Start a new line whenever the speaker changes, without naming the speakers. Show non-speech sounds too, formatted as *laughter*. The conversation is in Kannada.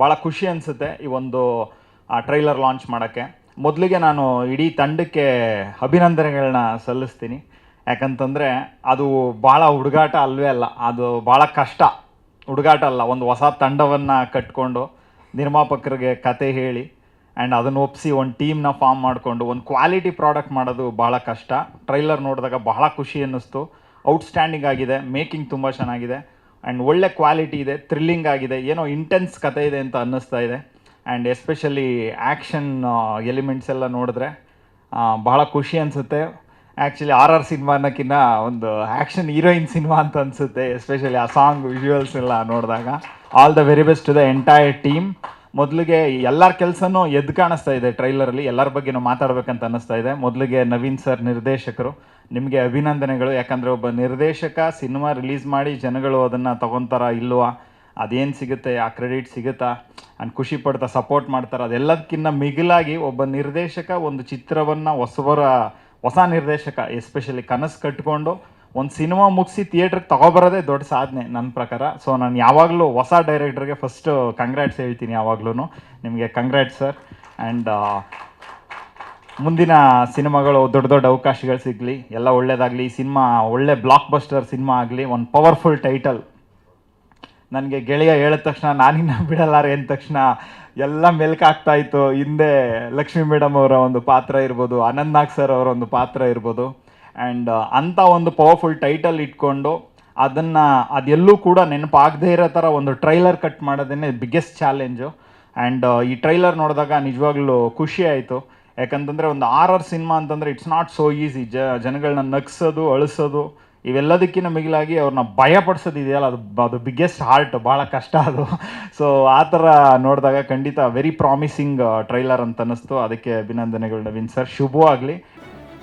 ಭಾಳ ಖುಷಿ ಅನಿಸುತ್ತೆ ಈ ಒಂದು ಟ್ರೈಲರ್ ಲಾಂಚ್ ಮಾಡೋಕ್ಕೆ. ಮೊದಲಿಗೆ ನಾನು ಇಡೀ ತಂಡಕ್ಕೆ ಅಭಿನಂದನೆಗಳನ್ನ ಸಲ್ಲಿಸ್ತೀನಿ. ಯಾಕಂತಂದರೆ ಅದು ಭಾಳ ಹುಡುಗಾಟ ಅಲ್ವೇ ಅಲ್ಲ, ಅದು ಭಾಳ ಕಷ್ಟ. ಹುಡುಗಾಟ ಅಲ್ಲ, ಒಂದು ಹೊಸ ತಂಡವನ್ನು ಕಟ್ಕೊಂಡು ನಿರ್ಮಾಪಕರಿಗೆ ಕತೆ ಹೇಳಿ ಆ್ಯಂಡ್ ಅದನ್ನು ಒಪ್ಪಿಸಿ ಒಂದು ಟೀಮ್ನ ಫಾರ್ಮ್ ಮಾಡಿಕೊಂಡು, ಒಂದು ಕ್ವಾಲಿಟಿ ಪ್ರಾಡಕ್ಟ್ ಮಾಡೋದು ಭಾಳ ಕಷ್ಟ. ಟ್ರೈಲರ್ ನೋಡಿದಾಗ ಬಹಳ ಖುಷಿ ಅನ್ನಿಸ್ತು. ಔಟ್ಸ್ಟ್ಯಾಂಡಿಂಗ್ ಆಗಿದೆ ಮೇಕಿಂಗ್ ತುಂಬ ಚೆನ್ನಾಗಿದೆ. ಆ್ಯಂಡ್ ಒಳ್ಳೆ ಕ್ವಾಲಿಟಿ ಇದೆ ಥ್ರಿಲ್ಲಿಂಗ್ ಆಗಿದೆ, ಏನೋ ಇಂಟೆನ್ಸ್ ಕತೆ ಇದೆ ಅಂತ ಅನ್ನಿಸ್ತಾ ಇದೆ. ಆ್ಯಂಡ್ ಎಸ್ಪೆಷಲಿ ಆ್ಯಕ್ಷನ್ ಎಲಿಮೆಂಟ್ಸ್ ಎಲ್ಲ ನೋಡಿದ್ರೆ ಬಹಳ ಖುಷಿ ಅನಿಸುತ್ತೆ. ಆ್ಯಕ್ಚುಲಿ ಆರ್ ಆರ್ ಸಿನಿಮಾ ಅನ್ನೋಕ್ಕಿಂತ ಒಂದು ಆ್ಯಕ್ಷನ್ ಹೀರೋಯಿನ್ ಸಿನಿಮಾ ಅಂತ ಅನಿಸುತ್ತೆ ಎಸ್ಪೆಷಲಿ ಆ ಸಾಂಗ್ ವಿಜುವಲ್ಸ್ ಎಲ್ಲ ನೋಡಿದಾಗ. All the very best to the entire team ಮೊದಲಿಗೆ ಎಲ್ಲರ ಕೆಲಸನೂ ಎದ್ದು ಕಾಣಿಸ್ತಾ ಇದೆ ಟ್ರೈಲರಲ್ಲಿ, ಎಲ್ಲರ ಬಗ್ಗೆನೂ ಮಾತಾಡ್ಬೇಕಂತ ಅನ್ನಿಸ್ತಾ ಇದೆ. ಮೊದಲಿಗೆ ನವೀನ್ ಸರ್ ನಿರ್ದೇಶಕರು, ನಿಮಗೆ ಅಭಿನಂದನೆಗಳು. ಯಾಕಂದರೆ ಒಬ್ಬ ನಿರ್ದೇಶಕ ಸಿನಿಮಾ ರಿಲೀಸ್ ಮಾಡಿ ಜನಗಳು ಅದನ್ನು ತೊಗೊತಾರ ಇಲ್ವಾ? ಅದೇನು ಸಿಗುತ್ತೆ? ಆ ಕ್ರೆಡಿಟ್ ಸಿಗುತ್ತಾ? ಆ್ಯಂಡ್ ಖುಷಿ ಪಡ್ತಾ, ಸಪೋರ್ಟ್ ಮಾಡ್ತಾರೆ. ಅದೆಲ್ಲದಕ್ಕಿಂತ ಮಿಗಿಲಾಗಿ ಒಬ್ಬ ನಿರ್ದೇಶಕ ಒಂದು ಚಿತ್ರವನ್ನು ಹೊಸವರ, ಹೊಸ ನಿರ್ದೇಶಕ, ಎಸ್ಪೆಷಲಿ ಕನಸು ಕಟ್ಕೊಂಡು ಒಂದು ಸಿನಿಮಾ ಮುಗಿಸಿ ಥಿಯೇಟ್ರಿಗೆ ತಗೊಬರೋದೇ ದೊಡ್ಡ ಸಾಧನೆ ನನ್ನ ಪ್ರಕಾರ. ಸೊ ನಾನು ಯಾವಾಗಲೂ ಹೊಸ ಡೈರೆಕ್ಟರ್ಗೆ ಫಸ್ಟು ಕಂಗ್ರ್ಯಾಟ್ಸ್ ಹೇಳ್ತೀನಿ ಯಾವಾಗ್ಲೂ ನಿಮಗೆ ಕಂಗ್ರ್ಯಾಟ್ಸ್ ಸರ್ ಆ್ಯಂಡ್ ಮುಂದಿನ ಸಿನಿಮಾಗಳು ದೊಡ್ಡ ದೊಡ್ಡ ಅವಕಾಶಗಳು ಸಿಗಲಿ. ಎಲ್ಲ ಒಳ್ಳೇದಾಗಲಿ. ಈ ಸಿನಿಮಾ, ಒಳ್ಳೆ ಬ್ಲಾಕ್ ಬಸ್ಟರ್ ಸಿನಿಮಾ ಆಗಲಿ. ಒಂದು ಪವರ್ಫುಲ್ ಟೈಟಲ್ ನನಗೆ ಗೆಳೆಯ ಹೇಳಿದ ತಕ್ಷಣ, ನಾನಿನ್ನ ಬಿಡಲ್ಲಾರೆ ಅಂದ ತಕ್ಷಣ ಎಲ್ಲ ಮೆಲ್ಕಾಗ್ತಾ ಇತ್ತು. ಹಿಂದೆ ಲಕ್ಷ್ಮೀ ಮೇಡಮ್ ಅವರ ಒಂದು ಪಾತ್ರ ಇರ್ಬೋದು ಅನಂತ್ ನಾಗ್ ಸರ್ ಅವರ ಒಂದು ಪಾತ್ರ ಇರ್ಬೋದು. ಆ್ಯಂಡ್ ಅಂಥ ಒಂದು ಪವರ್ಫುಲ್ ಟೈಟಲ್ ಇಟ್ಕೊಂಡು ಅದನ್ನು ಅದೆಲ್ಲೂ ಕೂಡ ನೆನಪಾಗದೇ ಇರೋ ಥರ ಒಂದು ಟ್ರೈಲರ್ ಕಟ್ ಮಾಡೋದೇ ಬಿಗ್ಗೆಸ್ಟ್ ಚಾಲೆಂಜು ಆ್ಯಂಡ್ ಈ ಟ್ರೈಲರ್ ನೋಡಿದಾಗ ನಿಜವಾಗ್ಲೂ ಖುಷಿ ಆಯಿತು. ಯಾಕಂತಂದರೆ ಒಂದು ಆರ್ ಆರ್ ಸಿನಿಮಾ ಅಂತಂದರೆ ಇಟ್ಸ್ ನಾಟ್ ಸೋ ಈಸಿ ಜ ಜನಗಳನ್ನ ನಗ್ಸೋದು, ಅಳಿಸೋದು, ಇವೆಲ್ಲದಕ್ಕಿಂತ ಮಿಗಿಲಾಗಿ ಅವ್ರನ್ನ ಭಯಪಡಿಸೋದು ಇದೆಯಲ್ಲ, ಅದು ಅದು ಬಿಗ್ಗೆಸ್ಟ್ ಹಾರ್ಟ್ ಭಾಳ ಕಷ್ಟ ಅದು. *laughs* ಸೊ ಆ ಥರ ನೋಡಿದಾಗ ಖಂಡಿತ ವೆರಿ ಪ್ರಾಮಿಸಿಂಗ್ ಟ್ರೈಲರ್ ಅಂತ ಅನ್ನಿಸ್ತು. ಅದಕ್ಕೆ ಅಭಿನಂದನೆಗಳು ನವೀನ್ ಸರ್ ಶುಭವಾಗಲಿ.